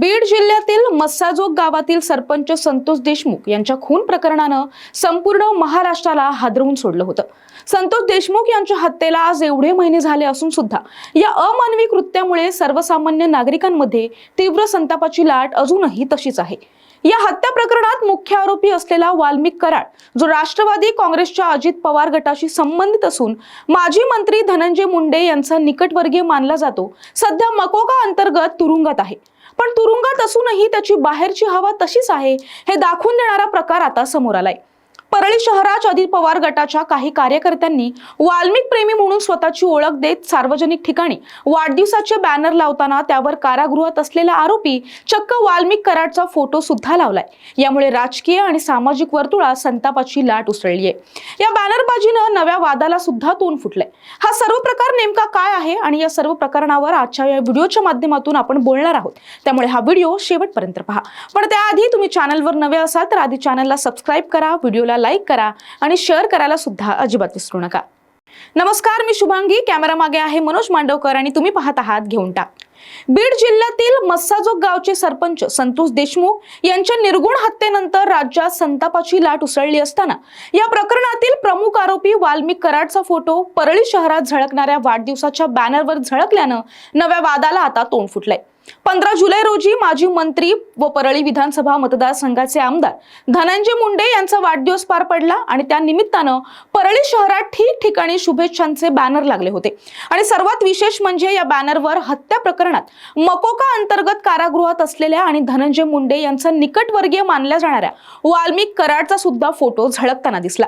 बीड जिल्ह्यातील मस्साजोग गावातील सरपंच संतोष देशमुख यांच्या खून प्रकरणानं संपूर्ण महाराष्ट्राला हादरवून सोडलं होतं. संतोष देशमुख यांच्या हत्येला आज एवढे महिने झाले असून सुद्धा या अमानवी कृत्यामुळे सर्वसामान्य नागरिकांमध्ये तीव्र संतापाची लाट अजूनही तशीच आहे. या हत्या प्रकरणात मुख्य आरोपी असलेला वाल्मिक कराड जो राष्ट्रवादी काँग्रेसच्या अजित पवार गटाशी संबंधित असून माजी मंत्री धनंजय मुंडे यांचा निकटवर्गीय मानला जातो सध्या मकोका अंतर्गत तुरुंगात आहे. पण तुरुंगात असूनही त्याची बाहेरची हवा तशीच आहे हे दाखवून देणारा प्रकार आता समोर आलाय. परळी शहरात अजित पवार गटाच्या काही कार्यकर्त्यांनी वाल्मिक प्रेमी म्हणून स्वतःची ओळख देत सार्वजनिक ठिकाणी वाढदिवसाचे बॅनर लावताना त्यावर कारागृहात असलेला आरोपी चक्क वाल्मिक कराडचा फोटो सुद्धा लावलाय. यामुळे राजकीय आणि सामाजिक वर्तुळात संतापाची लाट उसळली आहे. या बॅनरबाजीनं नव्या वादाला सुद्धा तोंड फुटलंय. हा सर्व प्रकार नेमका काय आहे आणि या सर्व प्रकरणावर आजच्या या व्हिडिओच्या माध्यमातून आपण बोलणार आहोत. त्यामुळे हा व्हिडिओ शेवटपर्यंत पहा. पण त्याआधी तुम्ही चॅनलवर नवे असाल तर आधी चॅनलला सबस्क्राईब करा. व्हिडिओला लाईक करा आणि शेअर करायला सुद्धा अजिबात विसरू नका. नमस्कार मी शुभांगी. कॅमेरा मागे आहे मनोज मांडवकर आणि तुम्ही पाहत आहात घेऊन टाक बीड जिल्ह्यातील मस्साजोग गावचे सरपंच संतोष देशमुख यांच्या निर्गुण हत्येनंतर राज्यात संतापाची लाट उसळली असताना या प्रकरणातील प्रमुख आरोपी वाल्मिक कराडचा फोटो परळी शहरात झळकणाऱ्या वाढदिवसाच्या बॅनरवर झळकल्यानं नव्या वादाला आता तोंड फुटलंय. पंधरा जुलै रोजी माजी मंत्री व परळी विधानसभा मतदारसंघाचे आमदार धनंजय मुंडे यांचा वाढदिवस पार पडला आणि त्या निमित्तानं परळी शहरात ठिकठिकाणी शुभेच्छांचे बॅनर लागले होते. आणि सर्वात विशेष म्हणजे या बॅनरवर हत्या प्रकरणात मकोका अंतर्गत कारागृहात असलेल्या आणि धनंजय मुंडे यांचा निकटवर्गीय मानल्या जाणाऱ्या वाल्मिक कराडचा सुद्धा फोटो झळकताना दिसला.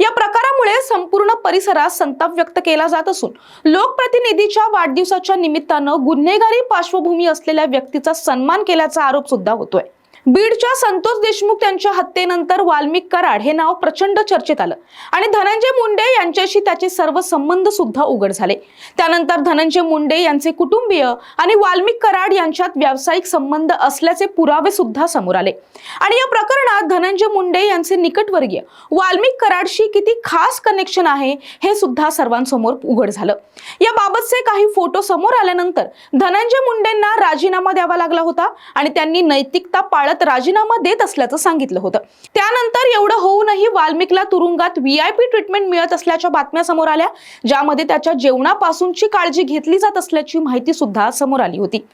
या प्रकारामुळे संपूर्ण परिसरात संताप व्यक्त केला जात असून लोकप्रतिनिधीच्या वाढदिवसाच्या निमित्तानं गुन्हेगारी पार्श्वभूमी असलेल्या व्यक्तीचा सन्मान केल्याचा आरोप सुद्धा होतोय. बीडच्या संतोष देशमुख यांच्या हत्येनंतर वाल्मिक कराड हे नाव प्रचंड चर्चेत आलं. आणि धनंजय मुंडे यांच्याशी त्याचे सर्व संबंध सुद्धा उघड झाले. त्यानंतर धनंजय मुंडे यांचे कुटुंबीय आणि वाल्मिक कराड यांच्यात व्यावसायिक संबंध असल्याचे पुरावे सुद्धा समोर आले. आणि या प्रकरणात धनंजय मुंडे यांचे निकटवर्गीय वाल्मिक कराडशी किती खास कनेक्शन आहे हे सुद्धा सर्वांसमोर उघड झालं. याबाबतचे काही फोटो समोर आल्यानंतर धनंजय मुंडेंना राजीनामा द्यावा लागला होता आणि त्यांनी नैतिकता पाळत राजीनामा देत असल्याचं सांगितलं होतं. त्यानंतर एवढं होऊनही वाल्मिकला तुरुंगात व्हीआयपी ट्रीटमेंट मिळत असल्याच्या बातम्या समोर आल्या ज्यामध्ये त्याच्या जेवणापासूनची काळजी घेतली जात असल्याची माहिती सुद्धा समोर आली होती.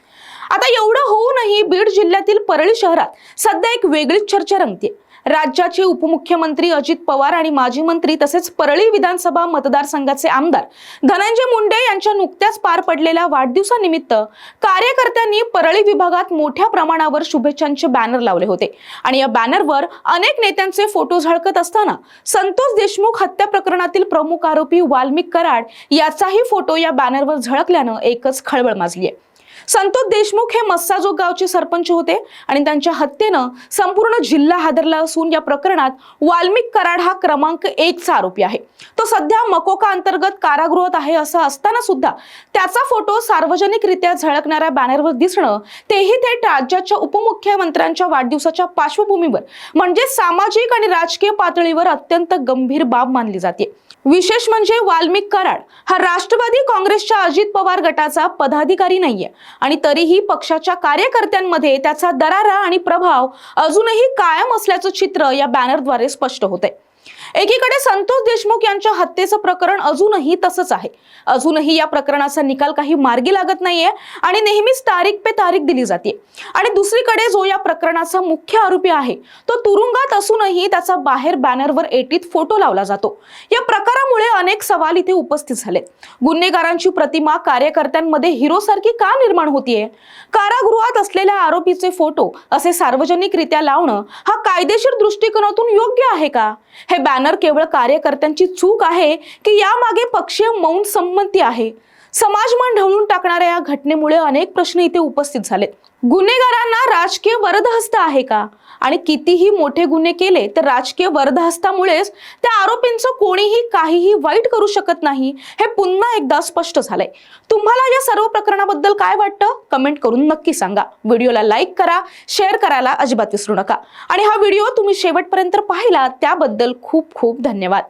आता एवढं होऊनही बीड जिल्ह्यातील परळी शहरात सध्या एक वेगळीच चर्चा रंगते राज्याचे उपमुख्यमंत्री अजित पवार आणि माजी मंत्री तसेच परळी विधानसभा मतदारसंघाचे आमदार धनंजय मुंडे यांच्या नुकत्याच पार पडलेल्या वाढदिवसानिमित्त कार्यकर्त्यांनी परळी विभागात मोठ्या प्रमाणावर शुभेच्छांचे बॅनर लावले होते. आणि या बॅनरवर अनेक नेत्यांचे फोटो झळकत असताना संतोष देशमुख हत्या प्रकरणातील प्रमुख आरोपी वाल्मिक कराड याचाही फोटो या बॅनरवर झळकल्यानं एकच खळबळ माजली आहे संतोष देशमुख हे मस्साजोग गावचे सरपंच होते आणि त्यांच्या हत्येनं संपूर्ण जिल्हा हादरला असून या प्रकरणात वाल्मिक कराड हा क्रमांक एकचा आरोपी आहे. तो सध्या मकोका अंतर्गत कारागृहात आहे असं असताना सुद्धा त्याचा फोटो सार्वजनिकरित्या झळकणाऱ्या बॅनरवर दिसणं तेही थेट राज्याच्या उपमुख्यमंत्र्यांच्या वाढदिवसाच्या पार्श्वभूमीवर म्हणजे सामाजिक आणि राजकीय पातळीवर अत्यंत गंभीर बाब मानली जाते. विशेष म्हणजे वाल्मिक कराड हा राष्ट्रवादी काँग्रेसच्या अजित पवार गटाचा पदाधिकारी नाहीये. आणि तरीही पक्षाच्या कार्यकर्त्यांमध्ये त्याचा दरारा आणि प्रभाव अजूनही कायम असल्याचं चित्र या बॅनरद्वारे स्पष्ट होत आहे एकीकडे संतोष देशमुख यांच्या हत्येचं प्रकरण अजूनही तसंच आहे. अजूनही या प्रकरणाचा निकाल काही मार्गी लागत नाहीये आणि नेहमीच तारीख पे तारीख दिली जाते. आणि दुसरीकडे जो या प्रकरणाचा मुख्य आरोपी आहे तो तुरुंगात असूनही त्याचा बाहेर बॅनरवर एटीत फोटो लावला जातो. या प्रकारामुळे अनेक सवाल इथे उपस्थित झालेत गुन्हेगारांची प्रतिमा कार्यकर्त्यांमध्ये हिरोसारखी का निर्माण होतीये? कारागृहात असलेल्या आरोपीचे फोटो असे सार्वजनिकरित्या लावणं हा कायदेशीर दृष्टिकोनातून योग्य आहे का? हे बॅनर केवळ कार्यकर्त्यांची चूक आहे की यामागे पक्षीय मौन संमती आहे? समाजमान ढवळून टाकणाऱ्या या घटनेमुळे अनेक प्रश्न इथे उपस्थित झाले. गुन्हेगारांना राजकीय वरदहस्त आहे का? आणि कितीही मोठे गुन्हे केले तर राजकीय वरदहस्तामुळेच त्या आरोपींचं कोणीही काहीही वाईट करू शकत नाही हे पुन्हा एकदा स्पष्ट झालंय. तुम्हाला या सर्व प्रकरणाबद्दल काय वाटतं? कमेंट करून नक्की सांगा. व्हिडिओला लाईक करा शेअर करायला अजिबात विसरू नका. आणि हा व्हिडिओ तुम्ही शेवटपर्यंत पाहिला त्याबद्दल खूप खूप धन्यवाद.